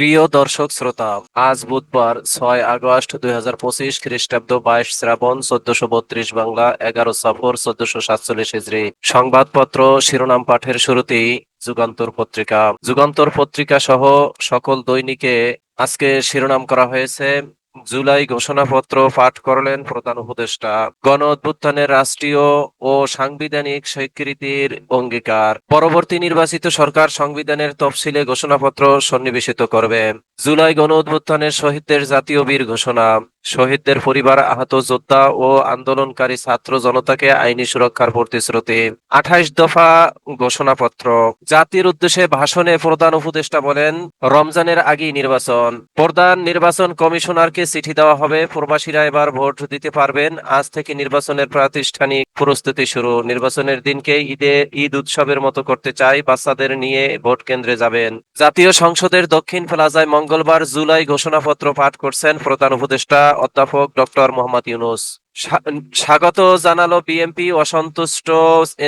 প্রিয় দর্শক শ্রোতা, আজ বুধবার ছয় আগস্ট দুই হাজার পঁচিশ খ্রিস্টাব্দ বাইশ শ্রাবণ চোদ্দশো বত্রিশ বাংলা, এগারো সফর চোদ্দশো সাতচল্লিশ হিজড়ি। সংবাদপত্র, শিরোনাম পাঠের শুরুতেই যুগান্তর পত্রিকা। যুগান্তর পত্রিকা সহ সকল দৈনিকে আজকে শিরোনাম করা হয়েছে জুলাই ঘোষণাপত্র পাঠ করলেন প্রধান উপদেষ্টা। গণ অভ্যুত্থানের রাষ্ট্রীয় ও সাংবিধানিক স্বীকৃতির অঙ্গীকার। পরবর্তী নির্বাচিত সরকার সংবিধানের তফসিলে ঘোষণাপত্র সন্নিবেশিত করবে। জুলাই গণ অভ্যুত্থানের শহীদদের জাতীয় বীর ঘোষণা। শহীদদের পরিবার আহত যোদ্ধা ও আন্দোলনকারী ছাত্র জনতাকে আইনি সুরক্ষার প্রতিশ্রুতি আঠাইশ দফা ঘোষণাপত্র। জাতির উদ্দেশ্যে ভাষণে প্রধান উপদেষ্টা বলেন, রমজানের আগেই নির্বাচন। প্রধান নির্বাচন কমিশনারকে চিঠি দেওয়া হবে। প্রবাসীরা এবার ভোট দিতে পারবেন। আজ থেকে নির্বাচনের প্রাতিষ্ঠানিক প্রস্তুতি শুরু। নির্বাচনের দিনকে ঈদে ঈদ উৎসবের মতো করতে চাই। বাচ্চাদের নিয়ে ভোট কেন্দ্রে যাবেন। জাতীয় সংসদের দক্ষিণ প্লাজায় মঙ্গলবার জুলাই ঘোষণাপত্র পাঠ করছেন প্রধান উপদেষ্টা অধ্যাপক ডক্টর মোহাম্মদ ইউনুস। স্বাগত জানালো বিএনপি অসন্তুষ্ট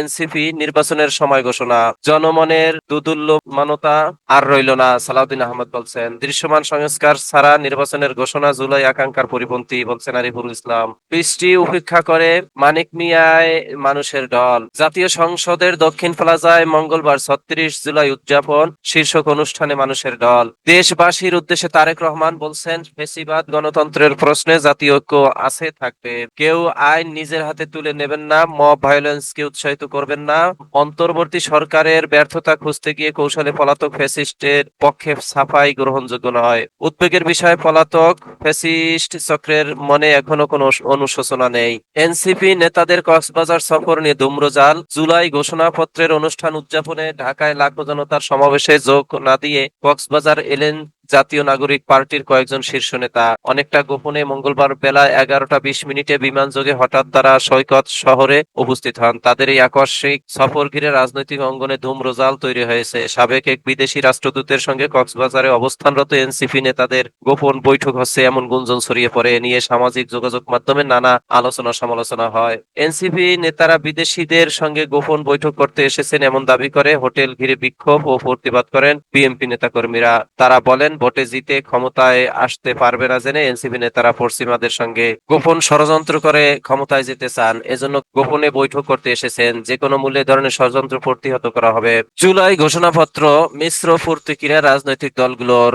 এনসিপি নির্বাচনের সময় ঘোষণা। জনমনের দুদুল্যমানতা আর রইল না, সালাউদ্দিন আহমদ বলছেন। দৃশ্যমান সংস্কার ছাড়া নির্বাচনের ঘোষণা জুলাই আকাঙ্ক্ষার পরিপন্থী বলছেন আরিফুল ইসলাম। বৃষ্টি উপেক্ষা করে মানিক মিয়ায় মানুষের দল জাতীয় সংসদের দক্ষিণ প্লাজায় মঙ্গলবার ছত্রিশ জুলাই উদযাপন, শীর্ষক অনুষ্ঠানে মানুষের দল দেশবাসীর উদ্দেশ্যে তারেক রহমান বলছেন, ফেসিবাদ গণতন্ত্রের প্রশ্নে জাতীয় ঐক্য আছে, থাকবে। কেউ আইন নিজের হাতে তুলে নেবেন না, মব ভায়োলেন্স কে উৎসাহিত করবেন না। অন্তর্বর্তী সরকারের ব্যর্থতা খুঁজতে গিয়ে কৌশলে পলাতক ফ্যাসিস্টের পক্ষে সাফাই গ্রহণযোগ্য নয়। উদ্বেগের বিষয়ে পলাতক ফ্যাসিস্ট চক্রের মনে এখনও কোনো অনুশোচনা নেই। এনসিপি নেতাদের কক্সবাজার সফর নিয়ে ধূম্রজাল জুলাই ঘোষণাপত্রের অনুষ্ঠান উদযাপনে ঢাকায় লাখো জনতার সমাবেশে যোগ না দিয়ে কক্সবাজার এলেন জাতীয় নাগরিক পার্টির কয়েকজন শীর্ষ নেতা। অনেকটা গোপনে মঙ্গলবার বেলা এগারোটা বিশ মিনিটে বিমান যোগে হঠাৎ তারা সৈকত শহরে উপস্থিত হন। তাদের এই আকস্মিক সফর ঘিরে রাজনৈতিক অঙ্গনে ধূম্রজাল তৈরি হয়েছে। সাবেক এক বিদেশি রাষ্ট্রদূতের সঙ্গে কক্সবাজারে অবস্থানরত এনসিপি নেতাদের গোপন বৈঠক হচ্ছে এমন গুঞ্জন ছড়িয়ে পড়ে। নিয়ে সামাজিক যোগাযোগ মাধ্যমে নানা আলোচনা সমালোচনা হয়। এনসিপি নেতারা বিদেশিদের সঙ্গে গোপন বৈঠক করতে এসেছেন এমন দাবি করে। হোটেল ঘিরে বিক্ষোভ ও প্রতিবাদ করেন বিএনপি নেতাকর্মীরা। তারা বলেন ভোটে জিতে ক্ষমতায় আসতে পারবে না জেনে এনসিপি নেতারা পশ্চিমাদের সঙ্গে গোপন ষড়যন্ত্র করে ক্ষমতায় যেতে চান। এজন্য গোপনে বৈঠক করতে এসেছেন। যে কোনো মূল্যে ধরনের ষড়যন্ত্র প্রতিহত করা হবে। জুলাই ঘোষণাপত্র মিশ্র প্রতিক্রিয়া রাজনৈতিক দলগুলোর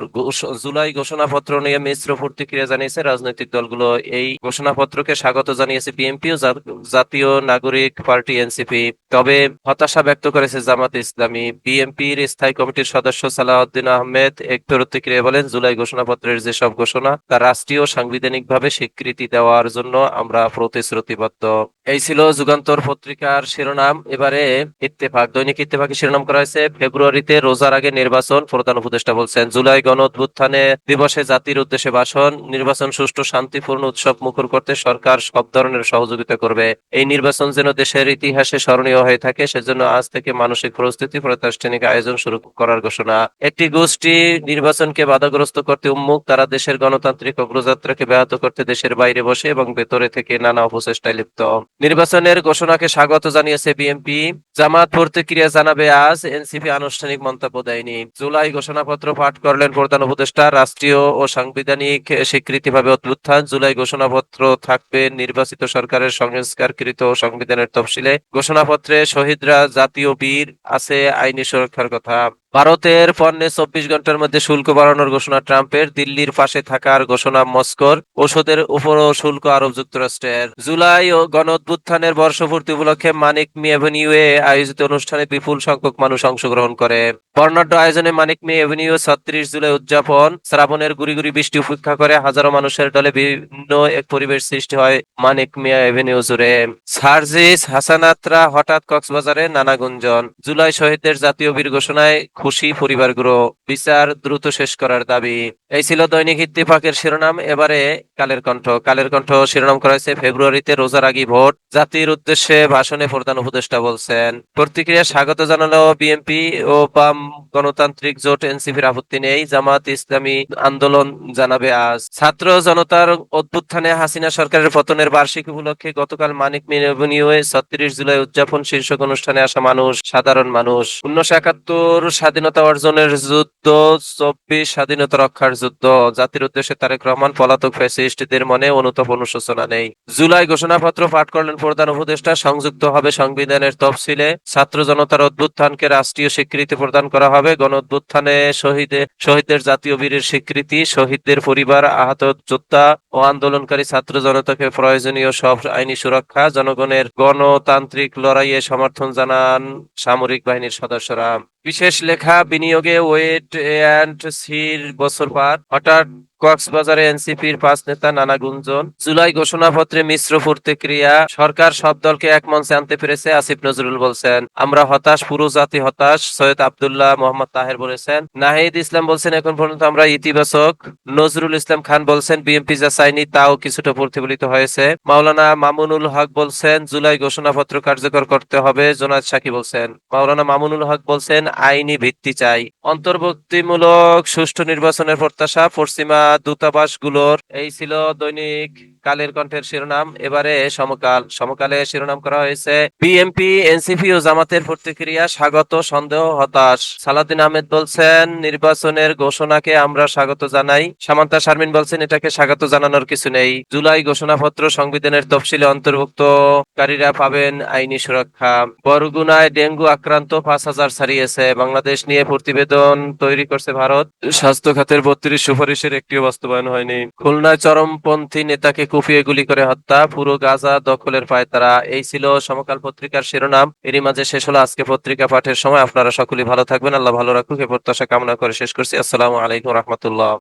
জুলাই ঘোষণাপত্র নিয়ে মিশ্র প্রতিক্রিয়া জানিয়েছে রাজনৈতিক দলগুলো। এই ঘোষণাপত্রকে স্বাগত জানিয়েছে বিএনপি ও জাতীয় নাগরিক পার্টি এনসিপি। তবে হতাশা ব্যক্ত করেছে জামাত ইসলামী। বিএনপির স্থায়ী কমিটির সদস্য সালাউদ্দিন আহমেদ এক প্রতিক্রিয়া বলেন, জুলাই ঘোষণাপত্রের যেসব ঘোষণা, তা রাষ্ট্রীয় সাংবিধানিকভাবে স্বীকৃতি দেওয়ার জন্য আমরা প্রতিশ্রুতিবদ্ধ। এই ছিল যুগান্তর পত্রিকার শিরোনাম। এবারে ইত্তেফাক, দৈনিক ইত্তেফাকের শিরোনাম করা হয়েছে। ফেব্রুয়ারিতে রোজার আগে নির্বাচন, প্রধান উপদেষ্টা বলছেন, জুলাই গণ অভ্যুত্থানে দিবসে জাতির উদ্দেশ্যে ভাষণ, নির্বাচন সুষ্ঠু, শান্তিপূর্ণ উৎসব মুখর করতে সরকার সব ধরনের সহযোগিতা করবে। এই নির্বাচন যেন দেশের ইতিহাসে স্মরণীয় হয়ে থাকে, সেজন্য আজ থেকে মানসিক প্রস্তুতি প্রাতিষ্ঠানিক আয়োজন শুরু করার ঘোষণা। একটি গোষ্ঠী নির্বাচনকে বাধাগ্রস্ত করতে উন্মুখ তারা দেশের গণতান্ত্রিক অগ্রযাত্রাকে ব্যাহত করতে দেশের বাইরে বসে এবং ভেতরে থেকে নানা অপচেষ্টায় লিপ্ত। নির্বাচনের ঘোষণাকে স্বাগত জানিয়েছে বিএনপি। জামাত প্রতিক্রিয়া জানাবে আজ, এনসিপি আনুষ্ঠানিক মন্তব্য দেয়নি। জুলাই ঘোষণাপত্র পাঠ করলেন প্রধান উপদেষ্টা, রাষ্ট্রীয় ও সাংবিধানিক স্বীকৃতিভাবে অভ্যুত্থান। জুলাই ঘোষণাপত্র থাকবে নির্বাচিত সরকারের সংস্কারকৃত সংবিধানের তফসিলে। ঘোষণাপত্রে শহীদরা জাতীয় বীর আছে, আইনি সুরক্ষার কথা। ভারতের পণ্যে চব্বিশ ঘণ্টার মধ্যে শুল্ক বাড়ানোর ঘোষণা ট্রাম্পের, দিল্লির পাশে থাকার ঘোষণা মস্কোর, ওষুধের উপরও শুল্ক আরব যুক্তরাষ্ট্রের। জুলাই ও গণঅভ্যুত্থানের বর্ষপূর্তি উপলক্ষে মানিক মি এভিনিউয়ে আয়োজিত অনুষ্ঠানে বিপুল সংখ্যক মানুষ অংশগ্রহণ করে। বর্ণাঢ্য আয়োজনে মানিক মি এভিনিউ ছত্রিশ জুলাই উদযাপন, শ্রাবণের গুড়ি গুড়ি বৃষ্টি উপেক্ষা করে হাজারো মানুষের দলে বিভিন্ন এক পরিবেশ সৃষ্টি হয় মানিক মিয়া এভিনিউ জুড়ে। সার্জিস হাসানাত্রা হঠাৎ কক্সবাজারে নানা গুঞ্জন। জুলাই শহীদদের জাতীয় বীর ঘোষণায় খুশি পরিবারগুলো বিচার দ্রুত শেষ করার দাবি। এই ছিল দৈনিক ইত্তেফাকের শিরোনাম। এবারে কালের কণ্ঠ। কালের কণ্ঠ শিরোনাম করা হয়েছে ফেব্রুয়ারিতে রোজার আগে ভোট। জাতির উদ্দেশ্যে ভাষণে প্রধান উপদেষ্টা বলছেন। প্রতিক্রিয়া স্বাগত জানালো বিএনপি ও বাম গণতান্ত্রিক জোট এনসিপির আপত্তি নেই। জামাত ইসলামী আন্দোলন জানাবে আজ। ছাত্র জনতার অভ্যুত্থানে হাসিনা সরকারের পতনের বার্ষিক উপলক্ষে গতকাল মানিক মিনিউয়ে ছত্রিশ জুলাই উদযাপন শীর্ষক অনুষ্ঠানে আসা মানুষ, সাধারণ মানুষ। উনিশশো একাত্তর স্বাধীনতা অর্জনের যুদ্ধ, চব্বিশ স্বাধীনতা রক্ষার যুদ্ধ। জাতির উদ্দেশ্যে তারেক রহমান পলাতক ফ্যাসিস্টদের মনে অনুতপ অনুশোচনা নেই। জুলাই ঘোষণাপত্র পাঠ করলেন প্রধান উপদেষ্টা। সংযুক্ত হবে সংবিধানের তফসিলে। ছাত্র জনতার অভ্যুত্থানকে রাষ্ট্রীয় স্বীকৃতি প্রদান করা হবে। গণ অভ্যুত্থানে শহীদে শহীদদের জাতীয় বীরের স্বীকৃতি, শহীদদের পরিবার, আহত যোদ্ধা ও আন্দোলনকারী ছাত্র জনতাকে প্রয়োজনীয় সব আইনি সুরক্ষা। জনগণের গণতান্ত্রিক লড়াইয়ে সমর্থন জানান সামরিক বাহিনীর সদস্যরা। বিশেষ লেখা, বিনিয়োগে ওয়েট অ্যান্ড সির বছর পার। হঠাৎ কক্সবাজারে এনসিপির পাঁচ নেতা নানা গুঞ্জন। জুলাই ঘোষণাপত্রে মিশ্র প্রতিক্রিয়া। সরকার সব দলকে এক মঞ্চে আনতে পেরেছে, আসিফ নজরুল বলছেন। আমরা হতাশ, পুরো জাতি হতাশ, সৈয়দ আবদুল্লাহ মোহাম্মদ তাহের বলেছেন। নাহিদ ইসলাম বলছেন, এখন পর্যন্ত আমরা ইতিবাচক। নজরুল ইসলাম খান বলছেন, বিএনপি যা চাইনি তাও কিছুটা প্রতিফলিত হয়েছে। মাওলানা মামুনুল হক বলছেন, জুলাই ঘোষণাপত্র কার্যকর করতে হবে। জোনাদ সাকি বলছেন, মাওলানা মামুনুল হক বলছেন আইনি ভিত্তি চাই। অন্তর্বর্তীমূলক সুষ্ঠু নির্বাচনের প্রত্যাশা পশ্চিমা দূতাবাসগুলোর। এই ছিল দৈনিক কালের কণ্ঠের শিরোনাম। এবারে সমকাল। সমকালে শিরোনাম করা হয়েছে বিএমপি এনসিপি ও জামাতের প্রতিক্রিয়া, স্বাগত, সন্দেহ, হতাশ। সালাদিন আহমেদ বলছেন, নির্বাচনের ঘোষণাকে আমরা স্বাগত জানাই। সামান্তা শারমিন বলছেন, এটাকে স্বাগত জানানোর কিছু নেই। জুলাই ঘোষণাপত্র সংবিধানের তফসিলে অন্তর্ভুক্তকারীরা পাবেন আইনি সুরক্ষা। বরগুনায় ডেঙ্গু আক্রান্ত পাঁচ হাজার ছাড়িয়েছে। বাংলাদেশ নিয়ে প্রতিবেদন তৈরি করছে ভারত। স্বাস্থ্য খাতের বত্রিশ সুপারিশের একটিও বাস্তবায়ন হয়নি। খুলনায় চরমপন্থী নেতাকে কুপিয়ে গুলি করে হত্যা, পুরো গাজা দখলের পায় তারা। এই ছিল সমকাল পত্রিকার শিরোনাম। এরই মাঝে শেষ হলো আজকে পত্রিকা পাঠের সময়। আপনারা সকলেই ভালো থাকবেন। আল্লাহ ভালো রাখুক। এ প্রত্যাশা কামনা করে শেষ করছি। আসসালামু আলাইকুম রহমতুল্লাহ।